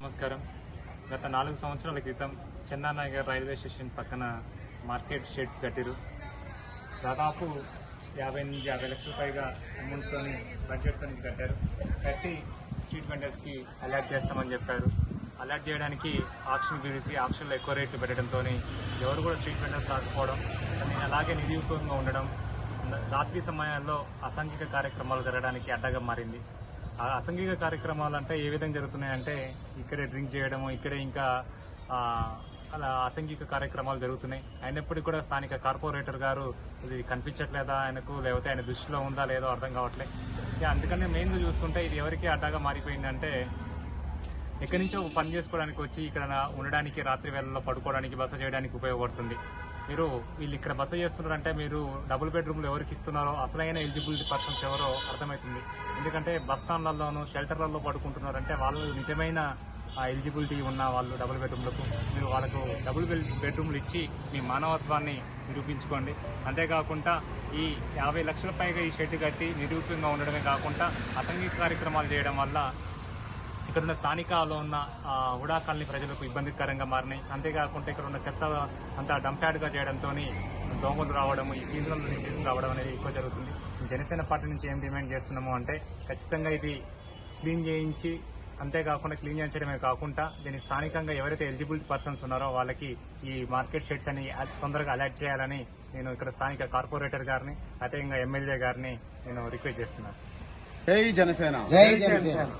నమస్కారం. గత నాలుగు సంవత్సరాల క్రితం చెన్నానగర్ రైల్వే స్టేషన్ పక్కన మార్కెట్ షెడ్స్ కట్టిరు దాదాపు యాభై నుంచి యాభై లక్షల పైగా అమౌంట్తో బడ్జెట్తో కట్టారు. కట్టి స్ట్రీట్ వెండర్స్కి అలర్ట్ చేస్తామని చెప్పారు. అలర్ట్ చేయడానికి ఆప్షన్ పిలిచి ఆప్షన్లో ఎక్కువ రేట్లు పెట్టడంతో ఎవరు కూడా స్ట్రీట్ వెండర్స్ రాకపోవడం అలాగే నిరుపయోగంగా ఉండడం రాత్రి సమయాల్లో అసాంఘిక కార్యక్రమాలు జరగడానికి అడ్డగా మారింది. ఆ అసాంఘిక కార్యక్రమాలు అంటే ఏ విధంగా జరుగుతున్నాయంటే ఇక్కడే డ్రింక్ చేయడము ఇక్కడే ఇంకా అలా అసంఘిక కార్యక్రమాలు జరుగుతున్నాయి. అయినప్పటికీ కూడా స్థానిక కార్పొరేటర్ గారు ఇది కనిపించట్లేదా ఆయనకు లేకపోతే ఆయన దృష్టిలో ఉందా లేదో అర్థం కావట్లేదు ఇక అందుకనే మెయిన్గా చూస్తుంటే ఇది ఎవరికి అడ్డాగా మారిపోయిందంటే ఎక్కడి నుంచో పని చేసుకోవడానికి వచ్చి ఇక్కడ ఉండడానికి రాత్రి వేళల్లో పడుకోవడానికి బస చేయడానికి ఉపయోగపడుతుంది. మీరు వీళ్ళు ఇక్కడ బస చేస్తున్నారంటే మీరు డబుల్ బెడ్రూమ్లు ఎవరికి ఇస్తున్నారో అసలైన ఎలిజిబిలిటీ పర్సన్స్ ఎవరో అర్థమవుతుంది. ఎందుకంటే బస్ స్టాండ్లలోనూ షెల్టర్లలో పడుకుంటున్నారంటే వాళ్ళు నిజమైన ఎలిజిబిలిటీ ఉన్న వాళ్ళు డబుల్ బెడ్రూమ్లకు మీరు వాళ్ళకు డబుల్ బెడ్రూమ్లు ఇచ్చి మీ మానవత్వాన్ని నిరూపించుకోండి. అంతేకాకుండా ఈ యాభై లక్షల పైగా ఈ షెడ్ కట్టి నిరూపంగా ఉండడమే కాకుండా అసంఘిక కార్యక్రమాలు చేయడం వల్ల ఇక్కడ ఉన్న స్థానికలో ఉన్న ఆ, హుడా కాలనీ ప్రజలకు ఇబ్బందికరంగా మారినాయి. అంతేకాకుండా ఇక్కడ ఉన్న చెత్త అంతా డంప్యాడ్గా చేయడంతో దోమలు రావడం ఈ సీజనల్ డిసీజ్ రావడం అనేది ఎక్కువ జరుగుతుంది. జనసేన పార్టీ నుంచి ఏం డిమాండ్ చేస్తున్నాము అంటే ఖచ్చితంగా ఇది క్లీన్ చేయించి అంతేకాకుండా క్లీన్ చేయించడమే కాకుండా దీన్ని స్థానికంగా ఎవరైతే ఎలిజిబుల్ పర్సన్స్ ఉన్నారో వాళ్ళకి ఈ మార్కెట్ షెడ్స్ అని తొందరగా అలర్ట్ చేయాలని నేను ఇక్కడ స్థానిక కార్పొరేటర్ గారిని అదేవిధంగా ఎమ్మెల్యే గారిని నేను రిక్వెస్ట్ చేస్తున్నాను. జై జనసేన. జై జనసేన.